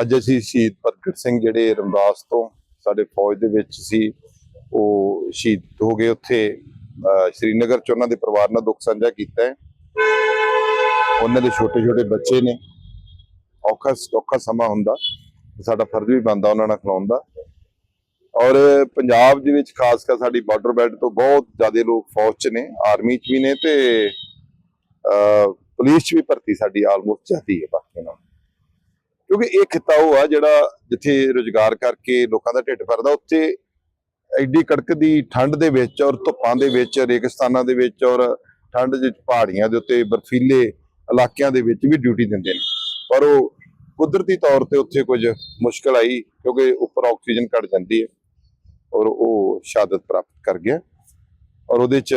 ਅੱਜ ਅਸੀਂ ਸ਼ਹੀਦ ਪ੍ਰਗਟ ਸਿੰਘ ਜਿਹੜੇ ਰਮਦਾਸ ਤੋਂ ਸਾਡੇ ਫੌਜ ਦੇ ਵਿੱਚ ਸੀ, ਉਹ ਸ਼ਹੀਦ ਹੋ ਗਏ ਉੱਥੇ। ਸ਼੍ਰੀਨਗਰ ਚ ਉਹਨਾਂ ਦੇ ਪਰਿਵਾਰ ਨਾਲ ਦੁੱਖ ਸਾਂਝਾ ਕੀਤਾ ਹੈ। ਉਹਨਾਂ ਦੇ ਛੋਟੇ ਛੋਟੇ ਬੱਚੇ ਨੇ। ਔਖਾ ਔਖਾ ਸਮਾਂ ਹੁੰਦਾ। ਸਾਡਾ ਫਰਜ਼ ਵੀ ਬਣਦਾ ਉਹਨਾਂ ਨਾਲ ਖਲਾਉਣ ਦਾ। ਔਰ ਪੰਜਾਬ ਦੇ ਵਿੱਚ ਖਾਸ ਕਰ ਸਾਡੀ ਬਾਰਡਰ ਬੈਲਟ ਤੋਂ ਬਹੁਤ ਜ਼ਿਆਦਾ ਲੋਕ ਫੌਜ 'ਚ ਨੇ ਆਰਮੀ 'ਚ ਵੀ ਨੇ ਤੇ ਪੁਲਿਸ 'ਚ ਵੀ ਭਰਤੀ ਸਾਡੀ ਆਲਮੋਸਟ ਜਾਂਦੀ ਹੈ ਬਾਕੀ ਨਾਲ ਕਿਉਂਕਿ ਇਹ ਖਿੱਤਾ ਉਹ ਆ ਜਿਹੜਾ ਜਿੱਥੇ ਰੋਜ਼ਗਾਰ ਕਰਕੇ ਲੋਕਾਂ ਦਾ ਢਿੱਡ ਭਰਦਾ, ਉੱਥੇ ਐਡੀ ਕੜਕਦੀ ਠੰਡ ਦੇ ਵਿੱਚ ਔਰ ਧੁੱਪਾਂ ਦੇ ਵਿੱਚ, ਰੇਗਿਸਤਾਨਾਂ ਦੇ ਵਿੱਚ ਔਰ ਠੰਡ ਦੇ ਪਹਾੜੀਆਂ ਦੇ ਉੱਤੇ, ਬਰਫੀਲੇ ਇਲਾਕਿਆਂ ਦੇ ਵਿੱਚ ਵੀ ਡਿਊਟੀ ਦਿੰਦੇ ਨੇ। ਪਰ ਉਹ ਕੁਦਰਤੀ ਤੌਰ ਤੇ ਉੱਥੇ ਕੁਝ ਮੁਸ਼ਕਲ ਆਈ ਕਿਉਂਕਿ ਉੱਪਰ ਆਕਸੀਜਨ ਘਟ ਜਾਂਦੀ ਹੈ ਔਰ ਉਹ ਸ਼ਹਾਦਤ ਪ੍ਰਾਪਤ ਕਰ ਗਿਆ। ਔਰ ਉਹਦੇ ਚ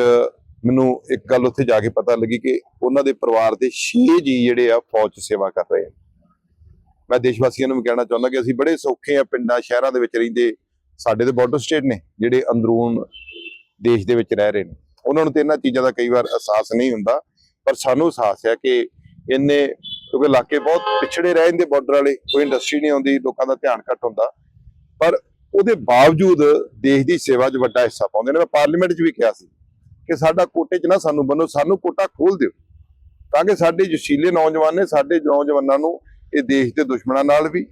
ਮੈਨੂੰ ਇੱਕ ਗੱਲ ਉੱਥੇ ਜਾ ਕੇ ਪਤਾ ਲੱਗੀ ਕਿ ਉਹਨਾਂ ਦੇ ਪਰਿਵਾਰ ਦੇ 6 ਜੀ ਜਿਹੜੇ ਆ ਫੌਜ ਸੇਵਾ ਕਰ ਰਹੇ ਆ ਮੈਂ ਦੇਸ਼ ਵਾਸੀਆਂ ਨੂੰ ਵੀ ਕਹਿਣਾ ਚਾਹੁੰਦਾ ਕਿ ਅਸੀਂ ਬੜੇ ਸੌਖੇ ਆ ਪਿੰਡਾਂ, ਸ਼ਹਿਰਾਂ ਦੇ ਵਿੱਚ ਰਹਿੰਦੇ। ਸਾਡੇ ਤੇ ਬਾਰਡਰ ਸਟੇਟ ਨੇ ਜਿਹੜੇ ਅੰਦਰੂਨ ਦੇਸ਼ ਦੇ ਵਿੱਚ ਰਹਿ ਰਹੇ ਨੇ। ਉਹਨਾਂ ਨੂੰ ਤੇ ਇਹਨਾਂ ਚੀਜ਼ਾਂ ਦਾ ਕਈ ਵਾਰ ਅਹਿਸਾਸ ਨਹੀਂ ਹੁੰਦਾ, ਪਰ ਸਾਨੂੰ ਅਹਿਸਾਸ ਹੈ ਕਿ ਇੰਨੇ, ਕਿਉਂਕਿ ਇਲਾਕੇ ਬਹੁਤ ਪਿਛੜੇ ਰਹਿ ਜਾਂਦੇ ਬਾਰਡਰ ਵਾਲੇ, ਕੋਈ ਇੰਡਸਟਰੀ ਨਹੀਂ ਆਉਂਦੀ, ਲੋਕਾਂ ਦਾ ਧਿਆਨ ਘੱਟ ਹੁੰਦਾ। ਪਰ ਉਹਦੇ ਬਾਵਜੂਦ ਦੇਸ਼ ਦੀ ਸੇਵਾ 'ਚ ਵੱਡਾ ਹਿੱਸਾ ਪਾਉਂਦੇ ਨੇ। ਮੈਂ ਪਾਰਲੀਮੈਂਟ 'ਚ ਵੀ ਕਿਹਾ ਸੀ ਕਿ ਸਾਡਾ ਕੋਟੇ 'ਚ ਨਾ ਸਾਨੂੰ ਬੰਨੋ, ਸਾਨੂੰ ਕੋਟਾ ਖੋਲ ਦਿਓ, ਤਾਂ ਕਿ ਸਾਡੇ ਜਸ਼ੀਲੇ ਨੌਜਵਾਨ ਨੇ, ਸਾਡੇ ਨੌਜਵਾਨਾਂ ਨੂੰ ਇਹ ਦੇਸ਼ ਦੇ ਦੁਸ਼ਮਣਾਂ ਨਾਲ ਵੀ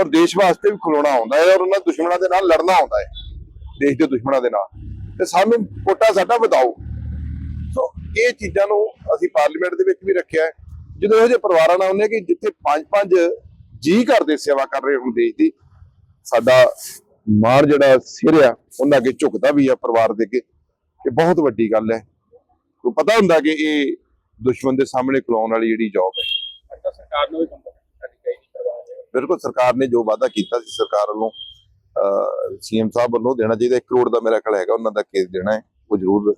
ਔਰ ਦੇਸ਼ ਵਾਸਤੇ ਵੀ ਖਲੋਣਾ ਆਉਂਦਾ ਹੈ ਔਰ ਉਹਨਾਂ ਦੁਸ਼ਮਣਾਂ ਦੇ ਨਾਲ ਲੜਨਾ ਆਉਂਦਾ ਹੈ, ਦੇਸ਼ ਦੇ ਦੁਸ਼ਮਣਾਂ ਦੇ ਨਾਲ। ਤੇ ਸਾਨੂੰ ਕੋਟਾ ਸਾਡਾ ਵਧਾਓ। ਸੋ ਇਹ ਚੀਜ਼ਾਂ ਨੂੰ ਅਸੀਂ ਪਾਰਲੀਮੈਂਟ ਦੇ ਵਿੱਚ ਵੀ ਰੱਖਿਆ ਹੈ। ਜਦੋਂ ਇਹੋ ਜਿਹੇ ਪਰਿਵਾਰਾਂ ਨਾਲ ਆਉਂਦੇ ਕਿ ਜਿੱਥੇ ਪੰਜ ਪੰਜ ਜੀ ਘਰ ਦੇ ਸੇਵਾ ਕਰ ਰਹੇ ਹੁਣ ਦੇਸ਼ ਦੀ, ਸਾਡਾ ਮਾਰ ਜਿਹੜਾ ਸਿਰ ਆ ਉਹਨਾਂ ਅੱਗੇ ਝੁਕਦਾ ਵੀ ਆ ਪਰਿਵਾਰ ਦੇ ਅੱਗੇ। ਇਹ ਬਹੁਤ ਵੱਡੀ ਗੱਲ ਹੈ। ਕੋਈ ਪਤਾ ਹੁੰਦਾ ਕਿ ਇਹ ਦੁਸ਼ਮਣ ਦੇ ਸਾਹਮਣੇ ਖਲੋਣ ਵਾਲੀ ਜਿਹੜੀ ਜੌਬ ਹੈ। ਸਰਕਾਰ ਨੂੰ ਵੀ ਕੰਮ ਕਰਨੀ ਚਾਹੀਦੀ ਕਰਵਾ ਰਹੇ ਬਿਲਕੁਲ ਸਰਕਾਰ ਨੇ ਜੋ ਵਾਅਦਾ ਕੀਤਾ ਸੀ ਸਰਕਾਰ ਵੱਲੋਂ ਸੀਐਮ ਸਾਹਿਬ ਵੱਲੋਂ ਦੇਣਾ ਚਾਹੀਦਾ 1 ਕਰੋੜ ਦਾ ਮੇਰਾ ਖਿਆਲ ਹੈਗਾ ਉਹਨਾਂ ਦਾ ਕੇਸ ਦੇਣਾ ਹੈ ਉਹ ਜ਼ਰੂਰ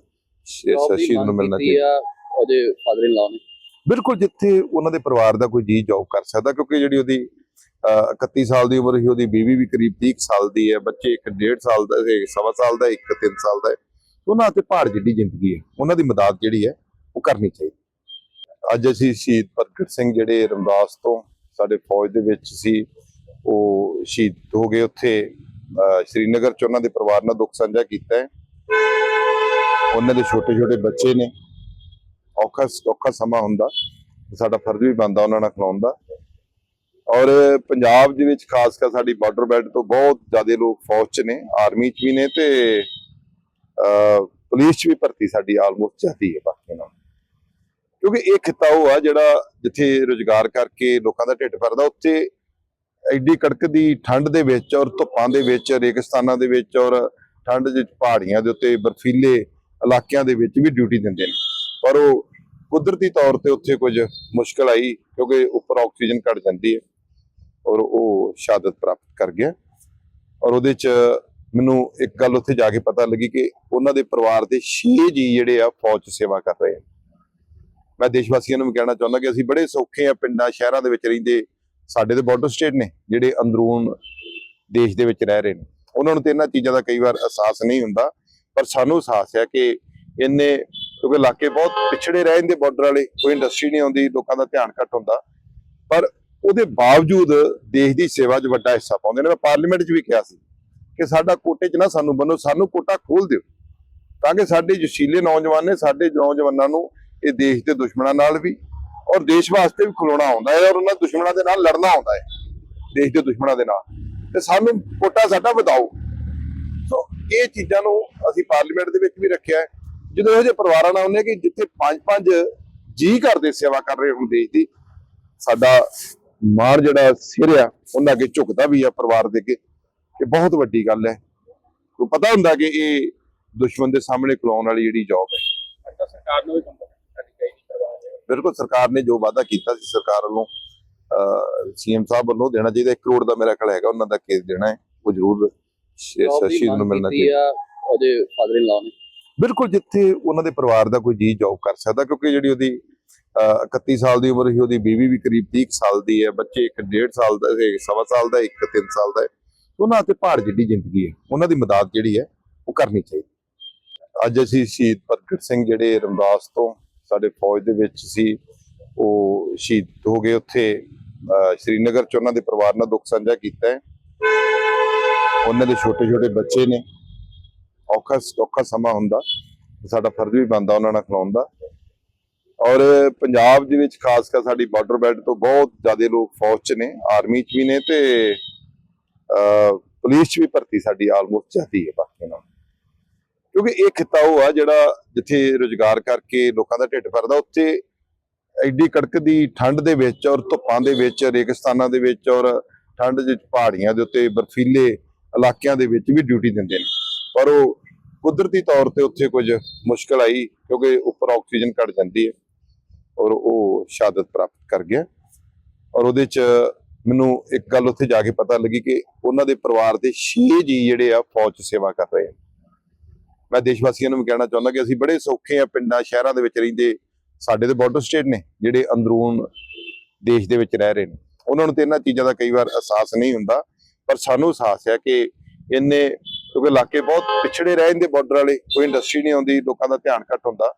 ਸ਼ਹੀਦ ਨੂੰ ਮਿਲਣਾ ਚਾਹੀਦਾ ਉਹਦੇ ਫਾਦਰ ਇਨ ਲਾ ਨੇ। ਬਿਲਕੁਲ ਜਿੱਥੇ ਉਹਨਾਂ ਦੇ ਪਰਿਵਾਰ ਦਾ ਕੋਈ ਜੀ ਜੌਬ ਕਰ ਸਕਦਾ ਕਿਉਂਕਿ ਜਿਹੜੀ ਉਹਦੀ ਅਹ, 31 ਸਾਲ ਦੀ ਉਮਰ ਸੀ ਉਹਦੀ ਬੀਵੀ ਵੀ ਕਰੀਬ 30 ਕੁ ਸਾਲ ਦੀ ਹੈ ਬੱਚੇ ਇੱਕ 1.5 ਸਾਲ ਦਾ ਇੱਕ ਸਵਾ ਸਾਲ ਦਾ ਇੱਕ 3 ਸਾਲ ਦਾ ਹੈ। ਉਹਨਾਂ ਤੇ ਪਹਾੜ ਜਿੱਡੀ ਜ਼ਿੰਦਗੀ ਹੈ ਉਹਨਾਂ ਦੀ ਮਦਦ ਜਿਹੜੀ ਹੈ ਉਹ ਕਰਨੀ ਚਾਹੀਦੀ ਅੱਜ ਅਸੀਂ ਸ਼ਹੀਦ ਪ੍ਰਗਟ ਸਿੰਘ ਜਿਹੜੇ ਰਮਦਾਸ ਤੋਂ ਸਾਡੇ ਫੌਜ ਦੇ ਵਿੱਚ ਸੀ, ਉਹ ਸ਼ਹੀਦ ਹੋ ਗਏ ਉੱਥੇ। ਸ਼੍ਰੀਨਗਰ ਚ ਉਹਨਾਂ ਦੇ ਪਰਿਵਾਰ ਨਾਲ ਦੁੱਖ ਸਾਂਝਾ ਕੀਤਾ ਹੈ। ਉਹਨਾਂ ਦੇ ਛੋਟੇ ਛੋਟੇ ਬੱਚੇ ਨੇ। ਔਖਾ ਔਖਾ ਸਮਾਂ ਹੁੰਦਾ। ਸਾਡਾ ਫਰਜ਼ ਵੀ ਬਣਦਾ ਉਹਨਾਂ ਨਾਲ ਖਲਾਉਣ ਦਾ। ਔਰ ਪੰਜਾਬ ਦੇ ਵਿੱਚ ਖਾਸ ਕਰ ਸਾਡੀ ਬਾਰਡਰ ਬੈਲਟ ਤੋਂ ਬਹੁਤ ਜ਼ਿਆਦਾ ਲੋਕ ਫੌਜ 'ਚ ਨੇ ਆਰਮੀ 'ਚ ਵੀ ਨੇ ਤੇ ਪੁਲਿਸ 'ਚ ਵੀ ਭਰਤੀ ਸਾਡੀ ਆਲਮੋਸਟ ਜਾਂਦੀ ਹੈ ਬਾਕੀ ਨਾਲ ਕਿਉਂਕਿ ਇਹ ਖਿੱਤਾ ਉਹ ਆ ਜਿਹੜਾ ਜਿੱਥੇ ਰੋਜ਼ਗਾਰ ਕਰਕੇ ਲੋਕਾਂ ਦਾ ਢਿੱਡ ਭਰਦਾ, ਉੱਥੇ ਐਡੀ ਕੜਕਦੀ ਠੰਡ ਦੇ ਵਿੱਚ ਔਰ ਧੁੱਪਾਂ ਦੇ ਵਿੱਚ, ਰੇਗਿਸਤਾਨਾਂ ਦੇ ਵਿੱਚ ਔਰ ਠੰਡ ਦੇ ਪਹਾੜੀਆਂ ਦੇ ਉੱਤੇ ਬਰਫੀਲੇ ਇਲਾਕਿਆਂ ਦੇ ਵਿੱਚ ਵੀ ਡਿਊਟੀ ਦਿੰਦੇ ਨੇ। ਪਰ ਉਹ ਕੁਦਰਤੀ ਤੌਰ ਤੇ ਉੱਥੇ ਕੁਝ ਮੁਸ਼ਕਲ ਆਈ ਕਿਉਂਕਿ ਉੱਪਰ ਆਕਸੀਜਨ ਘਟ ਜਾਂਦੀ ਹੈ ਔਰ ਉਹ ਸ਼ਹਾਦਤ ਪ੍ਰਾਪਤ ਕਰ ਗਿਆ। ਔਰ ਉਹਦੇ ਚ ਮੈਨੂੰ ਇੱਕ ਗੱਲ ਉੱਥੇ ਜਾ ਕੇ ਪਤਾ ਲੱਗੀ ਕਿ ਉਹਨਾਂ ਦੇ ਪਰਿਵਾਰ ਦੇ 6 ਜੀ ਜਿਹੜੇ ਆ ਫੌਜ 'ਚ ਸੇਵਾ ਕਰ ਰਹੇ ਆ ਮੈਂ ਦੇਸ਼ ਵਾਸੀਆਂ ਨੂੰ ਵੀ ਕਹਿਣਾ ਚਾਹੁੰਦਾ ਕਿ ਅਸੀਂ ਬੜੇ ਸੌਖੇ ਆ ਪਿੰਡਾਂ, ਸ਼ਹਿਰਾਂ ਦੇ ਵਿੱਚ ਰਹਿੰਦੇ। ਸਾਡੇ ਤੇ ਬਾਰਡਰ ਸਟੇਟ ਨੇ, ਜਿਹੜੇ ਅੰਦਰੂਨ ਦੇਸ਼ ਦੇ ਵਿੱਚ ਰਹਿ ਰਹੇ ਨੇ। ਉਹਨਾਂ ਨੂੰ ਤੇ ਇਹਨਾਂ ਚੀਜ਼ਾਂ ਦਾ ਕਈ ਵਾਰ ਅਹਿਸਾਸ ਨਹੀਂ ਹੁੰਦਾ, ਪਰ ਸਾਨੂੰ ਅਹਿਸਾਸ ਹੈ ਕਿ ਇੰਨੇ, ਕਿਉਂਕਿ ਇਲਾਕੇ ਬਹੁਤ ਪਿਛੜੇ ਰਹਿ ਜਾਂਦੇ ਬਾਰਡਰ ਵਾਲੇ, ਕੋਈ ਇੰਡਸਟਰੀ ਨਹੀਂ ਆਉਂਦੀ, ਲੋਕਾਂ ਦਾ ਧਿਆਨ ਘੱਟ ਹੁੰਦਾ। ਪਰ ਉਹਦੇ ਬਾਵਜੂਦ ਦੇਸ਼ ਦੀ ਸੇਵਾ 'ਚ ਵੱਡਾ ਹਿੱਸਾ ਪਾਉਂਦੇ ਨੇ। ਮੈਂ ਪਾਰਲੀਮੈਂਟ 'ਚ ਵੀ ਕਿਹਾ ਸੀ ਕਿ ਸਾਡਾ ਕੋਟੇ 'ਚ ਨਾ ਸਾਨੂੰ ਬੰਨੋ, ਸਾਨੂੰ ਕੋਟਾ ਖੋਲ ਦਿਓ, ਤਾਂ ਕਿ ਸਾਡੇ ਜਸ਼ੀਲੇ ਨੌਜਵਾਨ ਨੇ, ਸਾਡੇ ਨੌਜਵਾਨਾਂ ਨੂੰ ਇਹ ਦੇਸ਼ ਦੇ ਦੁਸ਼ਮਣਾਂ ਨਾਲ ਵੀ ਔਰ ਦੇਸ਼ ਵਾਸਤੇ ਵੀ ਖਲੋਣਾ ਆਉਂਦਾ ਹੈ ਔਰ ਉਹਨਾਂ ਦੁਸ਼ਮਣਾਂ ਦੇ ਨਾਲ ਲੜਨਾ ਆਉਂਦਾ ਹੈ, ਦੇਸ਼ ਦੇ ਦੁਸ਼ਮਣਾਂ ਦੇ ਨਾਲ। ਤੇ ਸਾਨੂੰ ਕੋਟਾ ਸਾਡਾ ਵਧਾਓ। ਸੋ ਇਹ ਚੀਜ਼ਾਂ ਨੂੰ ਅਸੀਂ ਪਾਰਲੀਮੈਂਟ ਦੇ ਵਿੱਚ ਵੀ ਰੱਖਿਆ ਹੈ। ਜਦੋਂ ਇਹੋ ਜਿਹੇ ਪਰਿਵਾਰਾਂ ਨਾਲ ਆਉਂਦੇ ਕਿ ਜਿੱਥੇ ਪੰਜ ਪੰਜ ਜੀ ਘਰ ਦੇ ਸੇਵਾ ਕਰ ਰਹੇ ਹੁਣ ਦੇਸ਼ ਦੀ, ਸਾਡਾ ਮਾਰ ਜਿਹੜਾ ਸਿਰ ਆ ਉਹਨਾਂ ਅੱਗੇ ਝੁਕਦਾ ਵੀ ਆ ਪਰਿਵਾਰ ਦੇ ਅੱਗੇ। ਕਿ ਬਹੁਤ ਵੱਡੀ ਗੱਲ ਹੈ। ਕੋਈ ਪਤਾ ਹੁੰਦਾ ਕਿ ਇਹ ਦੁਸ਼ਮਣ ਦੇ ਸਾਹਮਣੇ ਖਲੋਣ ਵਾਲੀ ਜਿਹੜੀ ਜੌਬ ਹੈ। ਸਰਕਾਰ ਨੂੰ ਵੀ ਕੰਮ ਕਰਨੀ ਚਾਹੀਦੀ ਕਰਵਾ ਰਹੇ ਬਿਲਕੁਲ ਸਰਕਾਰ ਨੇ ਜੋ ਵਾਅਦਾ ਕੀਤਾ ਸੀ ਸਰਕਾਰ ਵੱਲੋਂ ਸੀਐਮ ਸਾਹਿਬ ਵੱਲੋਂ ਦੇਣਾ ਚਾਹੀਦਾ 1 ਕਰੋੜ ਦਾ ਮੇਰਾ ਖਿਆਲ ਹੈਗਾ ਉਹਨਾਂ ਦਾ ਕੇਸ ਦੇਣਾ ਹੈ ਉਹ ਜ਼ਰੂਰ ਸ਼- ਸ਼ਹੀਦ ਨੂੰ ਮਿਲਣਾ ਚਾਹੀਦਾ। ਉਹਦੇ ਫਾਦਰ ਇਨ ਲਾ ਨੇ। ਬਿਲਕੁਲ ਜਿੱਥੇ ਉਹਨਾਂ ਦੇ ਪਰਿਵਾਰ ਦਾ ਕੋਈ ਜੀ ਜੌਬ ਕਰ ਸਕਦਾ ਕਿਉਂਕਿ ਜਿਹੜੀ ਉਹਦੀ ਅਹ, 31 ਸਾਲ ਦੀ ਉਮਰ ਸੀ ਉਹਦੀ ਬੀਵੀ ਵੀ ਕਰੀਬ 30 ਕੁ ਸਾਲ ਦੀ ਹੈ ਬੱਚੇ ਇੱਕ 1.5 ਸਾਲ ਦਾ ਇੱਕ ਸਵਾ ਸਾਲ ਦਾ ਇੱਕ 3 ਸਾਲ ਦਾ ਹੈ। ਉਹਨਾਂ ਤੇ ਪਹਾੜ ਜਿੱਡੀ ਜ਼ਿੰਦਗੀ ਹੈ ਉਹਨਾਂ ਦੀ ਮਦਦ ਜਿਹੜੀ ਹੈ ਉਹ ਕਰਨੀ ਚਾਹੀਦੀ। ਅੱਜ ਅਸੀਂ ਸ਼ਹੀਦ ਪ੍ਰਗਟ ਸਿੰਘ ਜਿਹੜੇ ਰਮਦਾਸ ਤੋਂ ਸਾਡੇ ਫੌਜ ਦੇ ਵਿੱਚ ਸੀ, ਉਹ ਸ਼ਹੀਦ ਹੋ ਗਏ ਉੱਥੇ। ਸ਼੍ਰੀਨਗਰ ਚ ਉਹਨਾਂ ਦੇ ਪਰਿਵਾਰ ਨਾਲ ਦੁੱਖ ਸਾਂਝਾ ਕੀਤਾ ਹੈ। ਉਹਨਾਂ ਦੇ ਛੋਟੇ ਛੋਟੇ ਬੱਚੇ ਨੇ। ਔਖਾ ਔਖਾ ਸਮਾਂ ਹੁੰਦਾ। ਸਾਡਾ ਫਰਜ਼ ਵੀ ਬਣਦਾ ਉਹਨਾਂ ਨਾਲ ਖਿਲਾਉਣ ਦਾ। ਔਰ ਪੰਜਾਬ ਦੇ ਵਿੱਚ ਖਾਸ ਕਰ ਸਾਡੀ ਬਾਰਡਰ ਬੈਲਟ ਤੋਂ ਬਹੁਤ ਜ਼ਿਆਦਾ ਲੋਕ ਫੌਜ 'ਚ ਨੇ ਆਰਮੀ 'ਚ ਵੀ ਨੇ ਤੇ ਪੁਲਿਸ 'ਚ ਵੀ ਭਰਤੀ ਸਾਡੀ ਆਲਮੋਸਟ ਜ਼ਿਆਦੀ ਹੈ ਬਾਕੀ ਨਾਲ। ਕਿਉਂਕਿ ਇਹ ਖਿੱਤਾ ਉਹ ਆ ਜਿਹੜਾ ਜਿੱਥੇ ਰੁਜ਼ਗਾਰ ਕਰਕੇ ਲੋਕਾਂ ਦਾ ਢਿੱਡ ਭਰਦਾ, ਉੱਥੇ ਐਡੀ ਕੜਕਦੀ ਠੰਡ ਦੇ ਵਿੱਚ ਔਰ ਧੁੱਪਾਂ ਦੇ ਵਿੱਚ, ਰੇਗਿਸਤਾਨਾਂ ਦੇ ਵਿੱਚ ਔਰ ਠੰਡ ਦੇ ਪਹਾੜੀਆਂ ਦੇ ਉੱਤੇ ਬਰਫੀਲੇ ਇਲਾਕਿਆਂ ਦੇ ਵਿੱਚ ਵੀ ਡਿਊਟੀ ਦਿੰਦੇ ਨੇ। ਪਰ ਉਹ ਕੁਦਰਤੀ ਤੌਰ ਤੇ ਉੱਥੇ ਕੁਝ ਮੁਸ਼ਕਲ ਆਈ ਕਿਉਂਕਿ ਉੱਪਰ ਆਕਸੀਜਨ ਘਟ ਜਾਂਦੀ ਹੈ ਔਰ ਉਹ ਸ਼ਹਾਦਤ ਪ੍ਰਾਪਤ ਕਰ ਗਿਆ। ਔਰ ਉਹਦੇ ਚ ਮੈਨੂੰ ਇੱਕ ਗੱਲ ਉੱਥੇ ਜਾ ਕੇ ਪਤਾ ਲੱਗੀ ਕਿ ਉਹਨਾਂ ਦੇ ਪਰਿਵਾਰ ਦੇ 6 ਜੀ ਜਿਹੜੇ ਆ ਫੌਜ 'ਚ ਸੇਵਾ ਕਰ ਰਹੇ ਆ ਮੈਂ ਦੇਸ਼ ਵਾਸੀਆਂ ਨੂੰ ਵੀ ਕਹਿਣਾ ਚਾਹੁੰਦਾ ਕਿ ਅਸੀਂ ਬੜੇ ਸੌਖੇ ਆ ਪਿੰਡਾਂ, ਸ਼ਹਿਰਾਂ ਦੇ ਵਿੱਚ ਰਹਿੰਦੇ, ਸਾਡੇ ਦੇ ਬਾਰਡਰ ਸਟੇਟ ਨੇ, ਜਿਹੜੇ ਅੰਦਰੂਨ ਦੇਸ਼ ਦੇ ਵਿੱਚ ਰਹਿ ਰਹੇ ਨੇ। ਉਹਨਾਂ ਨੂੰ ਤੇ ਇਹਨਾਂ ਚੀਜ਼ਾਂ ਦਾ ਕਈ ਵਾਰ ਅਹਿਸਾਸ ਨਹੀਂ ਹੁੰਦਾ, ਪਰ ਸਾਨੂੰ ਅਹਿਸਾਸ ਹੈ ਕਿ ਇੰਨੇ, ਕਿਉਂਕਿ ਇਲਾਕੇ ਬਹੁਤ ਪਿਛੜੇ ਰਹਿ ਜਾਂਦੇ ਬਾਰਡਰ ਵਾਲੇ, ਕੋਈ ਇੰਡਸਟਰੀ ਨਹੀਂ ਆਉਂਦੀ, ਲੋਕਾਂ ਦਾ ਧਿਆਨ ਘੱਟ ਹੁੰਦਾ।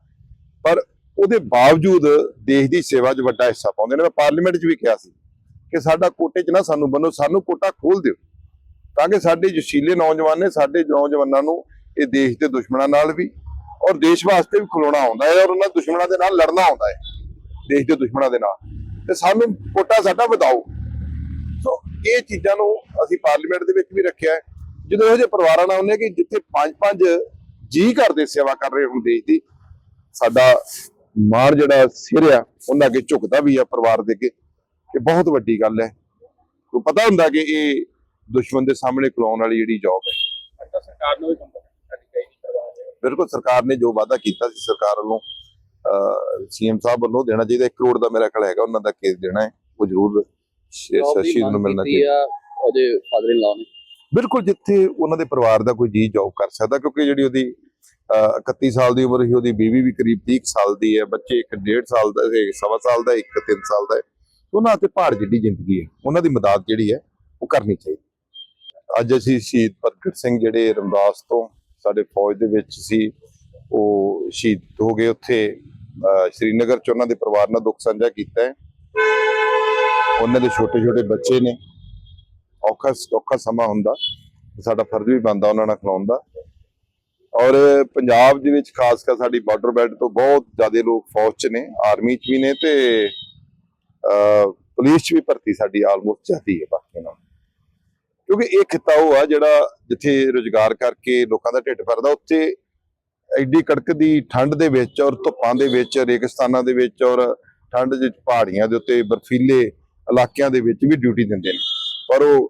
ਪਰ ਉਹਦੇ ਬਾਵਜੂਦ ਦੇਸ਼ ਦੀ ਸੇਵਾ 'ਚ ਵੱਡਾ ਹਿੱਸਾ ਪਾਉਂਦੇ ਨੇ। ਮੈਂ ਪਾਰਲੀਮੈਂਟ 'ਚ ਵੀ ਕਿਹਾ ਸੀ ਕਿ ਸਾਡਾ ਕੋਟੇ 'ਚ ਨਾ ਸਾਨੂੰ ਬੰਨੋ, ਸਾਨੂੰ ਕੋਟਾ ਖੋਲ ਦਿਓ, ਤਾਂ ਕਿ ਸਾਡੇ ਜਸ਼ੀਲੇ ਨੌਜਵਾਨ ਨੇ, ਸਾਡੇ ਨੌਜਵਾਨਾਂ ਨੂੰ ਇਹ ਦੇਸ਼ ਦੇ ਦੁਸ਼ਮਣਾਂ ਨਾਲ ਵੀ ਔਰ ਦੇਸ਼ ਵਾਸਤੇ ਵੀ ਖਲੋਣਾ ਆਉਂਦਾ ਹੈ ਔਰ ਉਹਨਾਂ ਦੁਸ਼ਮਣਾਂ ਦੇ ਨਾਲ ਲੜਨਾ ਆਉਂਦਾ ਹੈ, ਦੇਸ਼ ਦੇ ਦੁਸ਼ਮਣਾਂ ਦੇ ਨਾਲ। ਤੇ ਸਾਨੂੰ ਕੋਟਾ ਸਾਡਾ ਵਧਾਓ। ਸੋ ਇਹ ਚੀਜ਼ਾਂ ਨੂੰ ਅਸੀਂ ਪਾਰਲੀਮੈਂਟ ਦੇ ਵਿੱਚ ਵੀ ਰੱਖਿਆ ਜਦੋਂ ਇਹੋ ਜਿਹੇ ਪਰਿਵਾਰਾਂ ਨਾਲ ਹੁੰਦੇ ਕਿ ਜਿੱਥੇ ਪੰਜ ਪੰਜ ਜੀ ਕਰਦੇ ਸੇਵਾ ਕਰ ਰਹੇ ਹੁਣ ਦੇਸ਼ ਦੀ, ਸਾਡਾ ਮਾਣ ਜਿਹੜਾ ਸਿਰ ਆ ਉਹਨਾਂ ਅੱਗੇ ਝੁਕਦਾ ਵੀ ਆ ਪਰਿਵਾਰ ਦੇ ਅੱਗੇ। ਇਹ ਬਹੁਤ ਵੱਡੀ ਗੱਲ ਹੈ। ਕੋ ਪਤਾ ਹੁੰਦਾ ਕਿ ਇਹ ਦੁਸ਼ਮਣ ਦੇ ਸਾਹਮਣੇ ਖਲੋਣ ਵਾਲੀ ਜਿਹੜੀ ਜੌਬ ਹੈ। ਸਰਕਾਰ ਨੂੰ ਵੀ ਕੰਮ ਕਰਨੀ ਚਾਹੀਦੀ ਕਰਵਾ ਰਹੇ ਹੋ ਬਿਲਕੁਲ ਸਰਕਾਰ ਨੇ ਜੋ ਵਾਅਦਾ ਕੀਤਾ ਸੀ ਸਰਕਾਰ ਵੱਲੋਂ ਸੀਐਮ ਸਾਹਿਬ ਵੱਲੋਂ ਦੇਣਾ ਚਾਹੀਦਾ 1 ਕਰੋੜ ਦਾ ਮੇਰਾ ਖਿਆਲ ਹੈਗਾ ਉਹਨਾਂ ਦਾ ਕੇਸ ਦੇਣਾ ਹੈ ਉਹ ਜ਼ਰੂਰ ਸ਼- Job ਦੀ ਸ਼ਹੀਦ ਨੂੰ ਮਿਲਣਾ ਚਾਹੀਦਾ। ਉਹਦੇ ਫਾਦਰ ਇਨ ਲਾ ਨੇ। ਬਿਲਕੁਲ ਜਿੱਥੇ ਉਹਨਾਂ ਦੇ ਪਰਿਵਾਰ ਦਾ ਕੋਈ ਜੀ ਜੌਬ ਕਰ ਸਕਦਾ ਕਿਉਂਕਿ ਜਿਹੜੀ ਉਹਦੀ ਅਹ, 31 ਸਾਲ ਦੀ ਉਮਰ ਸੀ ਉਹਦੀ ਬੀਵੀ ਵੀ ਕਰੀਬ 30 ਕੁ ਸਾਲ ਦੀ ਹੈ ਬੱਚੇ ਇੱਕ 1.5 ਸਾਲ ਦਾ ਇੱਕ ਸਵਾ ਸਾਲ ਦਾ ਇੱਕ 3 ਸਾਲ ਦਾ ਹੈ। ਉਹਨਾਂ ਤੇ ਪਹਾੜ ਜਿੱਡੀ ਜ਼ਿੰਦਗੀ ਹੈ ਉਹਨਾਂ ਦੀ ਮਦਦ ਜਿਹੜੀ ਹੈ ਉਹ ਕਰਨੀ ਚਾਹੀਦੀ ਅੱਜ ਅਸੀਂ ਸ਼ਹੀਦ ਪ੍ਰਗਟ ਸਿੰਘ ਜਿਹੜੇ ਰਮਦਾਸ ਤੋਂ ਸਾਡੇ ਫੌਜ ਦੇ ਵਿੱਚ ਸੀ, ਉਹ ਸ਼ਹੀਦ ਹੋ ਗਏ ਉੱਥੇ। ਸ਼੍ਰੀਨਗਰ ਚ ਉਹਨਾਂ ਦੇ ਪਰਿਵਾਰ ਨਾਲ ਦੁੱਖ ਸਾਂਝਾ ਕੀਤਾ ਹੈ। ਉਹਨਾਂ ਦੇ ਛੋਟੇ ਛੋਟੇ ਬੱਚੇ ਨੇ। ਔਖਾ ਔਖਾ ਸਮਾਂ ਹੁੰਦਾ। ਸਾਡਾ ਫਰਜ਼ ਵੀ ਬਣਦਾ ਉਹਨਾਂ ਨਾਲ ਖਿਲਾਉਣ ਦਾ। ਔਰ ਪੰਜਾਬ ਦੇ ਵਿੱਚ ਖਾਸ ਕਰ ਸਾਡੀ ਬਾਰਡਰ ਬੈਲਟ ਤੋਂ ਬਹੁਤ ਜ਼ਿਆਦਾ ਲੋਕ ਫੌਜ 'ਚ ਨੇ ਆਰਮੀ 'ਚ ਵੀ ਨੇ ਤੇ ਪੁਲਿਸ 'ਚ ਵੀ ਭਰਤੀ ਸਾਡੀ ਆਲਮੋਸਟ ਜ਼ਿਆਦੀ ਹੈ ਬਾਕੀ ਨਾਲ। ਕਿਉਂਕਿ ਇਹ ਖਿੱਤਾ ਉਹ ਆ ਜਿਹੜਾ ਜਿੱਥੇ ਰੁਜ਼ਗਾਰ ਕਰਕੇ ਲੋਕਾਂ ਦਾ ਢਿੱਡ ਭਰਦਾ, ਉੱਥੇ ਐਡੀ ਕੜਕਦੀ ਠੰਡ ਦੇ ਵਿੱਚ ਔਰ ਧੁੱਪਾਂ ਦੇ ਵਿੱਚ, ਰੇਗਿਸਤਾਨਾਂ ਦੇ ਵਿੱਚ ਔਰ ਠੰਡ ਦੇ ਪਹਾੜੀਆਂ ਦੇ ਉੱਤੇ ਬਰਫੀਲੇ ਇਲਾਕਿਆਂ ਦੇ ਵਿੱਚ ਵੀ ਡਿਊਟੀ ਦਿੰਦੇ ਨੇ। ਪਰ ਉਹ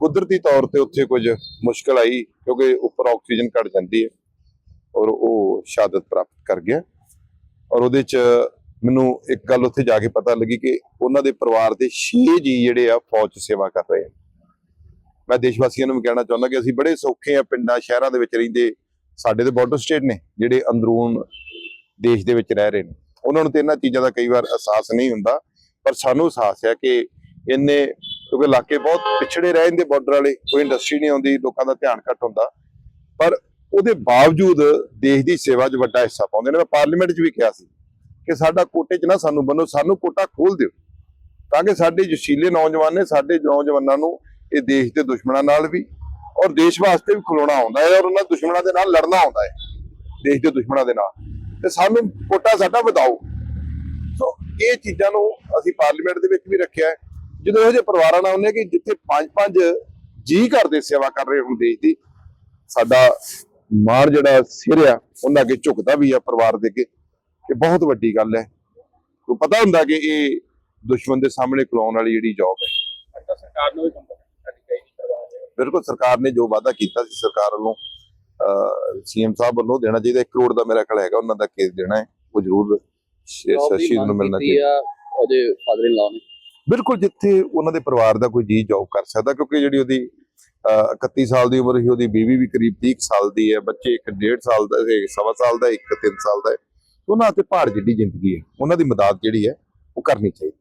ਕੁਦਰਤੀ ਤੌਰ ਤੇ ਉੱਥੇ ਕੁਝ ਮੁਸ਼ਕਲ ਆਈ ਕਿਉਂਕਿ ਉੱਪਰ ਆਕਸੀਜਨ ਘਟ ਜਾਂਦੀ ਹੈ ਔਰ ਉਹ ਸ਼ਹਾਦਤ ਪ੍ਰਾਪਤ ਕਰ ਗਿਆ। ਔਰ ਉਹਦੇ ਚ ਮੈਨੂੰ ਇੱਕ ਗੱਲ ਉੱਥੇ ਜਾ ਕੇ ਪਤਾ ਲੱਗੀ ਕਿ ਉਹਨਾਂ ਦੇ ਪਰਿਵਾਰ ਦੇ 6 ਜੀ ਜਿਹੜੇ ਆ ਫੌਜ ਸੇਵਾ ਕਰ ਰਹੇ ਆ ਮੈਂ ਦੇਸ਼ ਵਾਸੀਆਂ ਨੂੰ ਵੀ ਕਹਿਣਾ ਚਾਹੁੰਦਾ ਕਿ ਅਸੀਂ ਬੜੇ ਸੌਖੇ ਆ ਪਿੰਡਾਂ, ਸ਼ਹਿਰਾਂ ਦੇ ਵਿੱਚ ਰਹਿੰਦੇ। ਸਾਡੇ ਦੇ ਬਾਰਡਰ ਸਟੇਟ ਨੇ, ਜਿਹੜੇ ਅੰਦਰੂਨ ਦੇਸ਼ ਦੇ ਵਿੱਚ ਰਹਿ ਰਹੇ ਨੇ। ਉਹਨਾਂ ਨੂੰ ਤੇ ਇਹਨਾਂ ਚੀਜ਼ਾਂ ਦਾ ਕਈ ਵਾਰ ਅਹਿਸਾਸ ਨਹੀਂ ਹੁੰਦਾ, ਪਰ ਸਾਨੂੰ ਅਹਿਸਾਸ ਹੈ ਕਿ ਇੰਨੇ, ਕਿਉਂਕਿ ਇਲਾਕੇ ਬਹੁਤ ਪਿਛੜੇ ਰਹਿ ਜਾਂਦੇ ਬਾਰਡਰ ਵਾਲੇ, ਕੋਈ ਇੰਡਸਟਰੀ ਨਹੀਂ ਆਉਂਦੀ, ਲੋਕਾਂ ਦਾ ਧਿਆਨ ਘੱਟ ਹੁੰਦਾ। ਪਰ ਉਹਦੇ ਬਾਵਜੂਦ ਦੇਸ਼ ਦੀ ਸੇਵਾ 'ਚ ਵੱਡਾ ਹਿੱਸਾ ਪਾਉਂਦੇ ਨੇ। ਮੈਂ ਪਾਰਲੀਮੈਂਟ 'ਚ ਵੀ ਕਿਹਾ ਸੀ ਕਿ ਸਾਡਾ ਕੋਟੇ 'ਚ ਨਾ ਸਾਨੂੰ ਬੰਨੋ, ਸਾਨੂੰ ਕੋਟਾ ਖੋਲ ਦਿਓ, ਤਾਂ ਕਿ ਸਾਡੇ ਜਸ਼ੀਲੇ ਨੌਜਵਾਨ ਨੇ, ਸਾਡੇ ਨੌਜਵਾਨਾਂ ਨੂੰ ਇਹ ਦੇਸ਼ ਦੇ ਦੁਸ਼ਮਣਾਂ ਨਾਲ ਵੀ ਔਰ ਦੇਸ਼ ਵਾਸਤੇ ਵੀ ਖਲੋਣਾ ਆਉਂਦਾ ਹੈ ਔਰ ਉਹਨਾਂ ਦੁਸ਼ਮਣਾਂ ਦੇ ਨਾਲ ਲੜਨਾ ਆਉਂਦਾ ਹੈ, ਦੇਸ਼ ਦੇ ਦੁਸ਼ਮਣਾਂ ਦੇ ਨਾਲ। ਤੇ ਸਾਨੂੰ ਕੋਟਾ ਸਾਡਾ ਵਧਾਓ। ਸੋ ਇਹ ਚੀਜ਼ਾਂ ਨੂੰ ਅਸੀਂ ਪਾਰਲੀਮੈਂਟ ਦੇ ਵਿੱਚ ਵੀ ਰੱਖਿਆ ਹੈ। ਜਦੋਂ ਇਹੋ ਜਿਹੇ ਪਰਿਵਾਰਾਂ ਨਾਲ ਹੁੰਦੇ ਕਿ ਜਿੱਥੇ ਪੰਜ ਪੰਜ ਜੀ ਕਰਦੇ ਸੇਵਾ ਕਰ ਰਹੇ ਹੁਣ ਦੇਸ਼ ਦੀ, ਸਾਡਾ ਮਾਣ ਜਿਹੜਾ ਸਿਰ ਆ, ਉਹਨਾਂ ਅੱਗੇ ਝੁਕਦਾ ਵੀ ਆ ਪਰਿਵਾਰ ਦੇ ਅੱਗੇ। ਇਹ ਬਹੁਤ ਵੱਡੀ ਗੱਲ ਹੈ। ਕੋ ਪਤਾ ਹੁੰਦਾ ਕਿ ਇਹ ਦੁਸ਼ਮਣ ਦੇ ਸਾਹਮਣੇ ਖਲੋਣ ਵਾਲੀ ਜਿਹੜੀ ਜੌਬ ਹੈ। ਸਰਕਾਰ ਨੂੰ ਵੀ ਕੰਮ ਕਰਨੀ ਚਾਹੀਦੀ ਕਰਵਾ ਰਹੇ ਹੋ ਬਿਲਕੁਲ ਸਰਕਾਰ ਨੇ ਜੋ ਵਾਅਦਾ ਕੀਤਾ ਸੀ ਸਰਕਾਰ ਵੱਲੋਂ ਸੀਐਮ ਸਾਹਿਬ ਵੱਲੋਂ ਦੇਣਾ ਚਾਹੀਦਾ 1 ਕਰੋੜ ਦਾ ਮੇਰਾ ਖਿਆਲ ਹੈਗਾ ਉਹਨਾਂ ਦਾ ਕੇਸ ਦੇਣਾ ਹੈ ਉਹ ਜ਼ਰੂਰ ਸ਼ਹੀਦ ਨੂੰ ਮਿਲਣਾ ਚਾਹੀਦਾ ਉਹਦੇ ਫਾਦਰ ਇਨ ਲਾ ਨੇ। ਬਿਲਕੁਲ ਜਿੱਥੇ ਉਹਨਾਂ ਦੇ ਪਰਿਵਾਰ ਦਾ ਕੋਈ ਜੀ ਜੌਬ ਕਰ ਸਕਦਾ ਕਿਉਂਕਿ ਜਿਹੜੀ ਉਹਦੀ ਅਹ, 31 ਸਾਲ ਦੀ ਉਮਰ ਸੀ ਉਹਦੀ ਬੀਵੀ ਵੀ ਕਰੀਬ 30 ਕੁ ਸਾਲ ਦੀ ਹੈ ਬੱਚੇ ਇੱਕ 1.5 ਸਾਲ ਦਾ ਇੱਕ ਸਵਾ ਸਾਲ ਦਾ ਇੱਕ 3 ਸਾਲ ਦਾ ਹੈ। ਉਹਨਾਂ ਤੇ ਪਹਾੜ ਜਿੱਡੀ ਜ਼ਿੰਦਗੀ ਹੈ ਉਹਨਾਂ ਦੀ ਮਦਦ ਜਿਹੜੀ ਹੈ ਉਹ ਕਰਨੀ ਚਾਹੀਦੀ